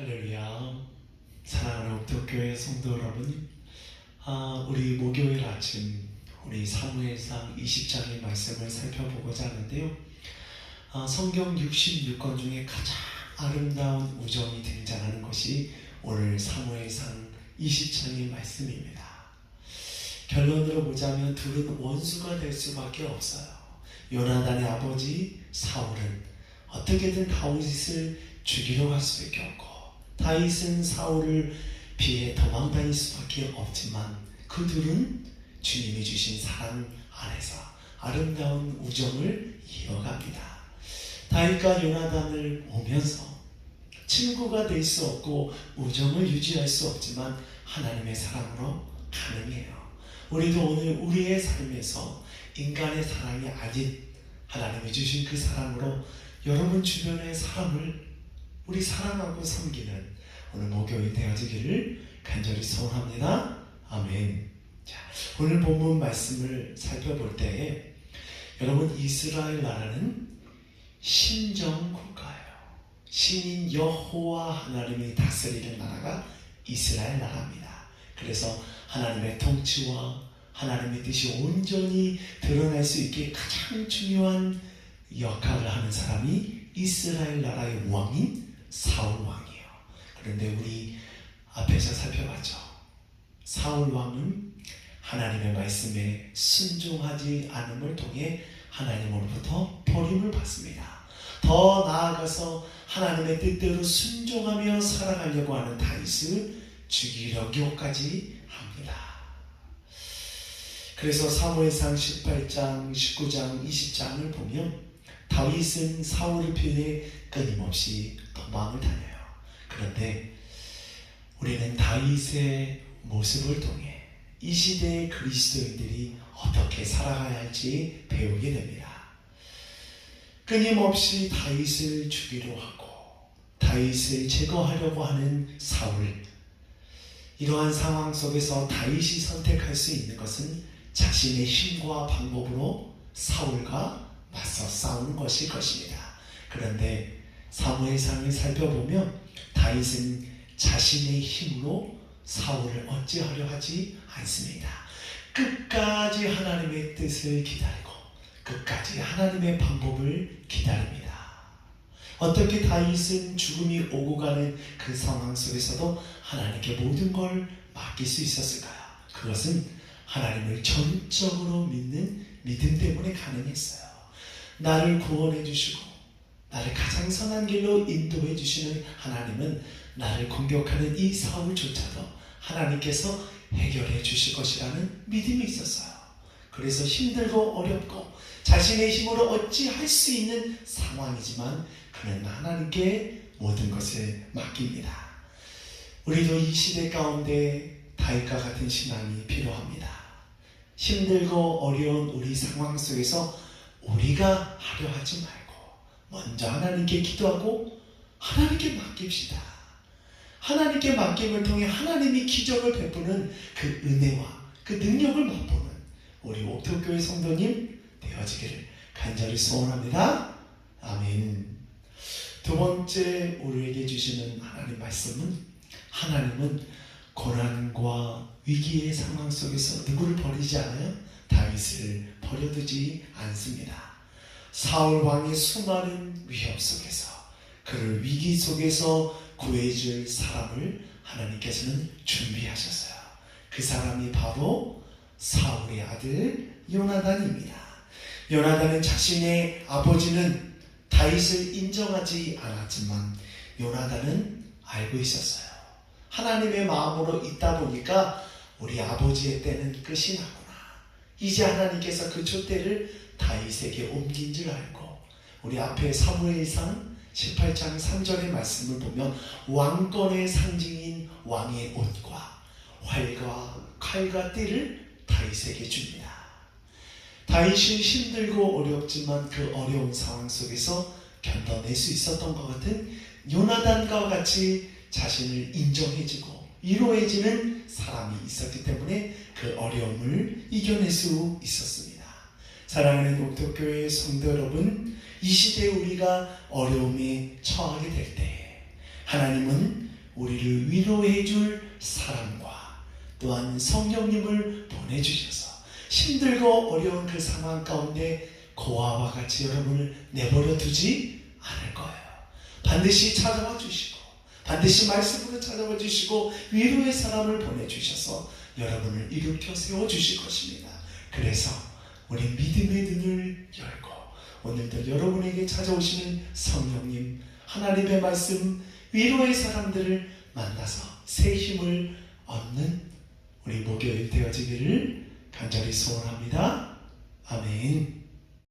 할렐루야. 사랑하는 옥토교회 성도 여러분, 아, 우리 목요일 아침 우리 사무엘상 20장의 말씀을 살펴보고자 하는데요. 아, 성경 66권 중에 가장 아름다운 우정이 등장하는 것이 오늘 사무엘상 20장의 말씀입니다. 결론으로 보자면 둘은 원수가 될 수밖에 없어요. 요나단의 아버지 사울은 어떻게든 다윗을 죽이려고 할 수밖에 없고 다윗은 사울을 피해 도망다닐 수밖에 없지만 그 둘은 주님이 주신 사랑 안에서 아름다운 우정을 이어갑니다. 다윗과 요나단을 오면서 친구가 될 수 없고 우정을 유지할 수 없지만 하나님의 사랑으로 가능해요. 우리도 오늘 우리의 삶에서 인간의 사랑이 아닌 하나님이 주신 그 사랑으로 여러분 주변의 사람을 우리 사랑하고 섬기는 오늘 목요일 되어지기를 간절히 소원합니다. 아멘. 자, 오늘 본문 말씀을 살펴볼 때 여러분 이스라엘 나라는 신정 국가예요. 신인 여호와 하나님이 다스리는 나라가 이스라엘 나라입니다. 그래서 하나님의 통치와 하나님의 뜻이 온전히 드러날 수 있게 가장 중요한 역할을 하는 사람이 이스라엘 나라의 왕인 사울 왕이에요. 그런데 우리 앞에서 살펴봤죠. 사울 왕은 하나님의 말씀에 순종하지 않음을 통해 하나님으로부터 버림을 받습니다. 더 나아가서 하나님의 뜻대로 순종하며 살아가려고 하는 다윗을 죽이려고까지 합니다. 그래서 사무엘상 18장, 19장, 20장을 보면 다윗은 사울을 피해 끊임없이 도망을 다녀요. 그런데 우리는 다윗의 모습을 통해 이 시대의 그리스도인들이 어떻게 살아가야 할지 배우게 됩니다. 끊임없이 다윗을 죽이려 하고 다윗을 제거하려고 하는 사울. 이러한 상황 속에서 다윗이 선택할 수 있는 것은 자신의 힘과 방법으로 사울과 맞서 싸우는 것일 것입니다. 그런데 사무엘상을 살펴보면 다윗은 자신의 힘으로 사울을 어찌하려 하지 않습니다. 끝까지 하나님의 뜻을 기다리고 끝까지 하나님의 방법을 기다립니다. 어떻게 다윗은 죽음이 오고 가는 그 상황 속에서도 하나님께 모든 걸 맡길 수 있었을까요? 그것은 하나님을 전적으로 믿는 믿음 때문에 가능했어요. 나를 구원해 주시고 나를 가장 선한 길로 인도해 주시는 하나님은 나를 공격하는 이 사울조차도 하나님께서 해결해 주실 것이라는 믿음이 있었어요. 그래서 힘들고 어렵고 자신의 힘으로 어찌 할 수 있는 상황이지만 그는 하나님께 모든 것을 맡깁니다. 우리도 이 시대 가운데 다윗과 같은 신앙이 필요합니다. 힘들고 어려운 우리 상황 속에서 우리가 하려 하지 말고 먼저 하나님께 기도하고 하나님께 맡깁시다. 하나님께 맡김을 통해 하나님이 기적을 베푸는 그 은혜와 그 능력을 맛보는 우리 옥토교회 성도님 되어지기를 간절히 소원합니다. 아멘. 두 번째 우리에게 주시는 하나님 말씀은 하나님은 고난과 위기의 상황 속에서 누구를 버리지 않아요? 다윗을 버려두지 않습니다. 사울 왕의 수많은 위협 속에서 그를 위기 속에서 구해줄 사람을 하나님께서는 준비하셨어요. 그 사람이 바로 사울의 아들 요나단입니다. 요나단은 자신의 아버지는 다윗을 인정하지 않았지만 요나단은 알고 있었어요. 하나님의 마음으로 있다 보니까 우리 아버지의 때는 끝이 나구나. 이제 하나님께서 그 촛대를 다윗에게 옮긴 줄 알고 우리 앞에 사무엘상 18장 3절의 말씀을 보면 왕권의 상징인 왕의 옷과 활과 칼과 띠를 다윗에게 줍니다. 다윗이 힘들고 어렵지만 그 어려운 상황 속에서 견뎌낼 수 있었던 것 같은 요나단과 같이 자신을 인정해주고 위로해주는 사람이 있었기 때문에 그 어려움을 이겨낼 수 있었습니다. 사랑하는 옥토교회 성도 여러분, 이 시대에 우리가 어려움에 처하게 될 때, 하나님은 우리를 위로해 줄 사람과 또한 성령님을 보내주셔서 힘들고 어려운 그 상황 가운데 고아와 같이 여러분을 내버려 두지 않을 거예요. 반드시 찾아와 주시고 반드시 말씀으로 찾아와 주시고 위로의 사람을 보내주셔서 여러분을 일으켜 세워 주실 것입니다. 그래서 우리 믿음의 눈을 열고 오늘도 여러분에게 찾아오시는 성령님 하나님의 말씀 위로의 사람들을 만나서 새 힘을 얻는 우리 목요일 되어지기를 간절히 소원합니다. 아멘.